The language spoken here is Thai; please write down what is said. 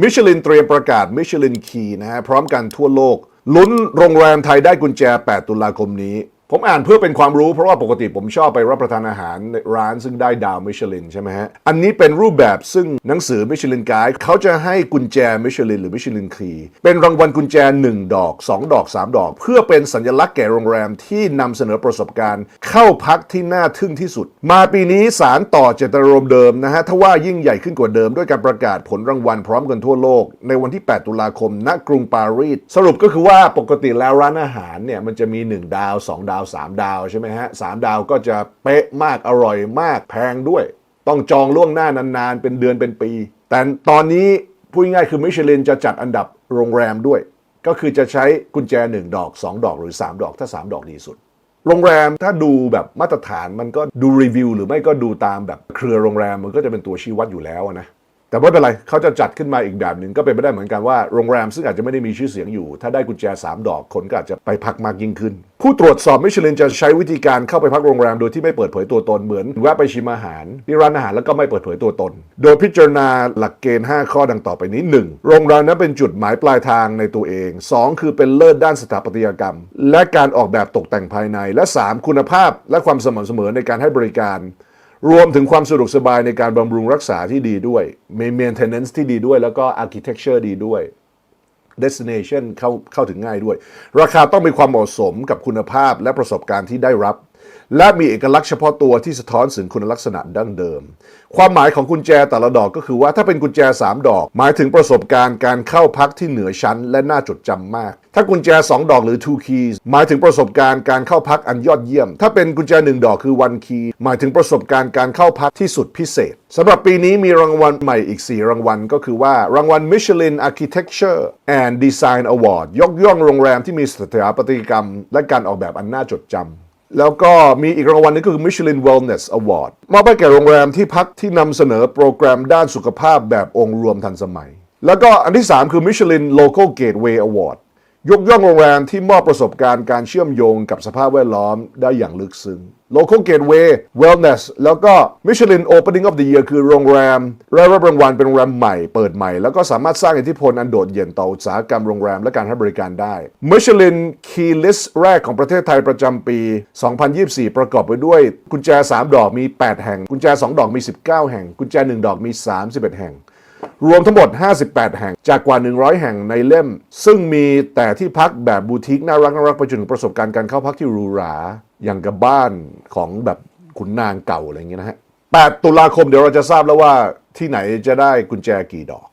มิชลินเตรียมประกาศมิชลินคีนะฮะพร้อมกันทั่วโลกลุ้นโรงแรมไทยได้กุญแจ 8 ตุลาคมนี้ ผมอ่านเพื่อเป็นความรู้เพราะว่าปกติผมชอบไปรับประทานอาหารในร้านซึ่งได้ดาวมิชลินใช่ไหมฮะ อันนี้เป็นรูปแบบซึ่งหนังสือมิชลินไกด์เขาจะให้กุญแจมิชลินหรือมิชลินคี เป็นรางวัลกุญแจ 1 ดอก 2 ดอก 3 ดอก เพื่อเป็นสัญลักษณ์แก่โรงแรมที่นำเสนอประสบการณ์ เข้าพักที่น่าทึ่งที่สุด มาปีนี้สารต่อเจตนารมณ์เดิมนะฮะทว่ายิ่งใหญ่ขึ้นกว่าเดิมด้วยการประกาศผลรางวัลพร้อมกันทั่วโลก ในวันที่ 8 ตุลาคมณกรุงปารีสสรุปก็คือว่าปกติแล้วร้านอาหารเนี่ยมันจะมี 1 ดาว 2 ดาว3ดาวใช่ไหมฮะสามดาวก็จะเป๊ะมากอร่อยมากแพงด้วย ต้องจองล่วงหน้านานๆ เป็นเดือนเป็นปี แต่ตอนนี้พูดง่ายๆคือมิชลินจะจัดอันดับโรงแรมด้วย ก็คือจะใช้กุญแจ 1 ดอก 2 ดอกหรือ 3 ดอกถ้า 3 ดอกดีสุด โรงแรมถ้าดูแบบมาตรฐานมันก็ดูรีวิวหรือไม่ก็ดูตามแบบเครือโรงแรมมันก็จะเป็นตัวชี้วัดอยู่แล้วนะ แต่ไม่เป็นไรเขาจะจัดขึ้นมาอีกแบบหนึ่งก็เป็นไปได้เหมือนกันว่าโรงแรมซึ่งอาจจะไม่ได้มีชื่อเสียงอยู่ ถ้าได้กุญแจ 3 ดอกคนก็อาจจะไปพักมากยิ่งขึ้น ผู้ตรวจสอบมิชลินจะใช้วิธีการเข้าไปพักโรงแรมโดยที่ไม่เปิดเผยตัวตนเหมือนแวะไปชิมอาหารที่ร้านอาหารแล้วก็ไม่เปิดเผยตัวตน โดยพิจารณาหลักเกณฑ์ 5 ข้อดังต่อไปนี้ 1. โรงแรมนั้นเป็นจุดหมายปลายทางในตัวเอง 2. คือเป็นเลิศด้านสถาปัตยกรรม และการออกแบบตกแต่งภายใน และ 3. คุณภาพและความสม่ำเสมอในการให้บริการ รวมถึงความสะดวกสบายในการบำรุงรักษาที่ดีด้วยมี maintenance ที่ดีด้วย แล้วก็ architecture ดีด้วย destination เข้าเข้าถึงง่ายด้วย ราคาต้องมีความเหมาะสมกับคุณภาพและประสบการณ์ที่ได้รับ และมีเอกลักษณ์เฉพาะตัวที่สะท้อนถึงคุณลักษณะดั้งเดิม ความหมายของกุญแจแต่ละดอกก็คือว่าถ้าเป็นกุญแจ 3 ดอก หมายถึงประสบการณ์การเข้าพักที่เหนือชั้น และน่าจดจำมาก ถ้ากุญแจ 2 ดอกหรือ two keys หมายถึงประสบการณ์การเข้าพักอันยอดเยี่ยม ถ้าเป็นกุญแจ 1 ดอกคือ one key หมายถึงประสบการณ์การเข้าพักที่สุดพิเศษสำหรับปีนี้มีรางวัลใหม่อีก 4 รางวัลก็คือว่ารางวัล Michelin Architecture and Design Award ยกย่องโรงแรมที่มีสถาปัตยกรรม และการออกแบบอันน่าจดจำ แล้วก็มีอีกรางวัลนึงก็คือ Michelin Wellness Award มอบให้แก่โรงแรมที่พักที่นำเสนอโปรแกรมด้านสุขภาพแบบองค์รวมทันสมัย แล้วก็อันที่ 3 คือ Michelin Local Gateway Award ยกย่องโรงแรมที่มอบประสบการณ์การเชื่อมโยงกับสภาพแวดล้อมได้อย่างลึกซึ้ง Local Gateway Wellness แล้วก็ Michelin Opening of the Year คือโรงแรมได้รับรางวัลเป็นโรงแรมใหม่เปิดใหม่ แล้วก็สามารถสร้างอิทธิพลอันโดดเด่นต่ออุตสาหกรรมโรงแรมและการให้บริการได้ Michelin Key List แรกของประเทศไทยประจำปี 2024 ประกอบไปด้วย กุญแจ 3 ดอกมี 8 แห่ง กุญแจ 2 ดอกมี 19 แห่ง กุญแจ 1 ดอกมี 31 แห่ง รวมทั้งหมด 58 แห่ง จากกว่า 100 แห่งในเล่ม ซึ่งมีแต่ที่พักแบบบูติกน่ารักน่ารักไปจนถึงประสบการณ์การเข้าพักที่หรูหรา อย่างกับบ้านของแบบขุนนางเก่าอะไรอย่างเงี้ยนะฮะ 8 ตุลาคมเดี๋ยวเราจะทราบแล้วว่าที่ไหนจะได้กุญแจกี่ดอก